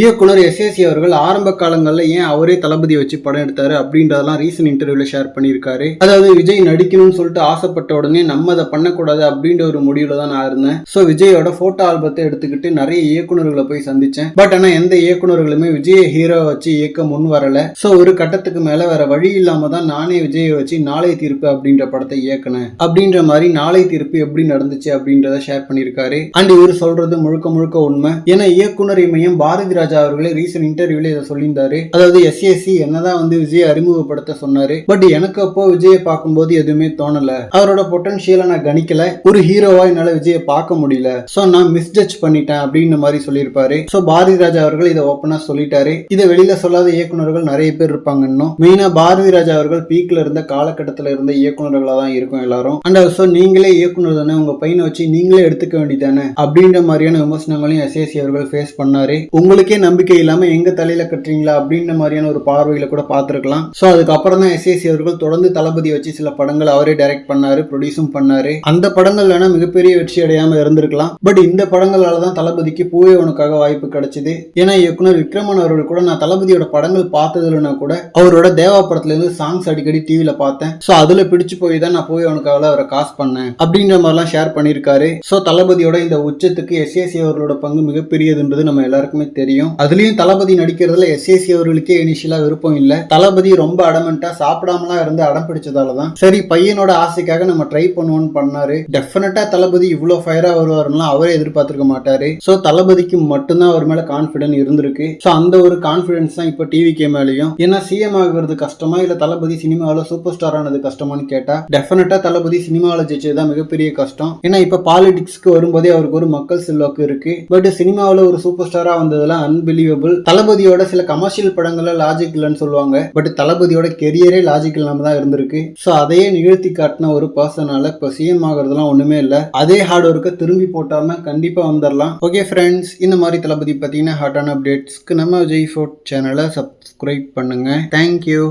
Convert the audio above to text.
இயக்குனர் எஸ்ஏசி அவர்கள் ஆரம்ப காலங்களில் ஏன் அவரே தளபதி வச்சு படம் எடுத்தாரு அப்படின்றதெல்லாம் ரீசன்ட் இன்டர்வியூல ஷேர் பண்ணியிருக்காரு. அதாவது விஜய் நடிக்கணும்னு சொல்லிட்டு ஆசைப்பட்ட உடனே நம்ம அதை பண்ணக்கூடாது அப்படின்ற ஒரு முடிவில் தான் நான் இருந்தேன். ஸோ விஜயோட போட்டோ ஆல்பத்தை எடுத்துக்கிட்டு நிறைய இயக்குனர்களை போய் சந்திச்சேன். பட் ஆனால் எந்த இயக்குனர்களுமே விஜயை ஹீரோ வச்சு இயக்க முன் வரல. ஸோ ஒரு கட்டத்துக்கு மேல வேற வழி இல்லாமல் தான் நானே விஜயை வச்சு நாளை தீர்ப்பு அப்படின்ற படத்தை இயக்குனேன். அப்படின்ற மாதிரி நாளை தீர்ப்பு எப்படி நடந்துச்சு அப்படின்றத ஷேர் பண்ணியிருக்காரு. அண்ட் இவர் சொல்றது முழுக்க முழுக்க உண்மை. ஏன்னா இயக்குனர் இமயம் பாரதி ராஜா அவர்களே ரீசன்ட் இன்டர்வியூல இதை சொல்லியிருந்தாரு. அதாவது எஸ்ஏசி என்னதான் வந்து விஜய் அறிமுகப்படுத்த சொன்னாரு பட் எனக்கு அப்போ விஜயை பார்க்கும்போது எதுவுமே தோணல. அவரோட பொட்டன்ஷியலை நான் கணிக்கல. ஒரு ஹீரோவா என்னால விஜயை பார்க்க முடியல. சோ நான் மிஸ்ஜட்ஜ் பண்ணிட்டேன் அப்படின்னு மாதிரி சொல்லியிருப்பாரு. சோ பாரதி ராஜா அவர்கள் இதை ஓப்பனா சொல்லிட்டாரு. இதை வெளியில சொல்லாத இயக்குநர்கள் நிறைய பேர் இருப்பாங்க இன்னும். மெயினா பாரதி ராஜா அவர்கள் பீக்ல இருந்த காலகட்டத்தில் இருந்த இயக்குநர்களா தான் இருக்கும் எல்லாரும். அண்ட் ஆல்சோ uh, நீங்களே இயக்குனர் தானே உங்க பையனை வச்சு நீங்களே எடுத்துக்க வேண்டியதானே அப்படின்ற மாதிரியான விமர்சனங்களையும் எஸ்ஏசி அவர்கள் ஃபேஸ் பண்ணாரு. உங்களுக்கு நம்பிக்கை இல்லாம எங்க தலையில கட்டுறீங்களா அப்படின்ற மாதிரியான ஒரு பார்வையில் கூட பார்த்துருக்கலாம். சோ அதுக்கப்புறம் தான் எஸ்ஏசி அவர்கள் தொடர்ந்து தளபதி வச்சு சில படங்கள் அவரே டைரக்ட் பண்ணாரு ப்ரொடியூஸும் பண்ணாரு. அந்த படங்கள் வேணால் மிகப்பெரிய வெற்றி அடையாம இருந்திருக்கலாம். பட் இந்த படங்களால தான் தளபதிக்கு பூவே உனக்காக வாய்ப்பு கிடைச்சது. ஏன்னா இயக்குனர் விக்ரமன் அவர்கள் கூட நான் தளபதியோட படங்கள் பார்த்ததுலனா கூட அவரோட தேவா படத்துலேருந்து சாங்ஸ் அடிக்கடி டிவியில் பார்த்தேன். சோ அதுல பிடிச்சு போய் தான் நான் போய் உனக்காக அவரை காசு பண்ணேன். அப்படின்ற மாதிரிலாம் ஷேர் பண்ணியிருக்காரு. சோ தளபதியோட இந்த உச்சத்துக்கு எஸ்ஏசி அவர்களோட பங்கு மிகப்பெரியதுன்றது நம்ம எல்லாருக்குமே தெரியும். அதுலயும் தளபதி நடிக்கிறதுல எஸ்ஏசி அவர்களுக்கே இனிஷியலா விருப்பம் இல்ல. தளபதி ரொம்ப அடமெண்டா சாப்பிடாமலாம் இருந்து அடம் பிடிச்சதால தான் சரி பையனோட ஆசைக்காக நம்ம ட்ரை பண்ணுவோம்னு பண்ணாரு. டெஃபினட்டா தளபதி இவ்வளவு ஃபயரா வருவாருன்னா அவரே எதிர்பார்த்திருக்க மாட்டாரு. சோ தளபதிக்கு மட்டும்தான் அவர் மேல கான்பிடன்ஸ் இருந்திருக்கு. சோ அந்த ஒரு கான்பிடன்ஸ் தான் இப்போ டிவி கே மேலயும். ஏன்னா சிஎம் ஆகுறது கஷ்டமா? இல்ல தளபதி சினிமாவில் சூப்பர் ஸ்டார் ஆனது கஷ்டமான்னு கேட்டா? டெஃபினட்டா தளபதி சினிமாவில் ஜெயிச்சது தான் மிகப்பெரிய கஷ்டம். ஏன்னா இப்ப பாலிடிக்ஸ்க்கு வரும்போதே அவருக்கு ஒரு மக்கள் செல்வாக்கு இருக்கு. பட் சினிமாவில் ஒரு சூப்பர் ஸ்டாரா வந்ததெல்லாம் அன்பிலீவபிள் தளபதியோட சில கமர்ஷியல் படங்கள்ல லாஜிக் இல்லைன்னு சொல்லுவாங்க. பட் தளபதியோட கெரியரே லாஜிக் இல்லாம தான் இருந்திருக்கு. ஸோ அதையே நிகழ்த்தி காட்டின ஒரு பர்சனால இப்போ சிஎம் ஆகிறதுலாம் ஒண்ணுமே இல்லை. அதே ஹார்ட் ஒர்க்கை திரும்பி போட்டாருன்னா கண்டிப்பா வந்துடலாம் ஓகே ஃப்ரெண்ட்ஸ் இந்த மாதிரி தளபதி பார்த்தீங்கன்னா ஹாட்டான அப்டேட்ஸ்க்கு நம்ம விஜய் ஃபோர்ட் சேனலை சப்ஸ்கிரைப் பண்ணுங்க. Thank you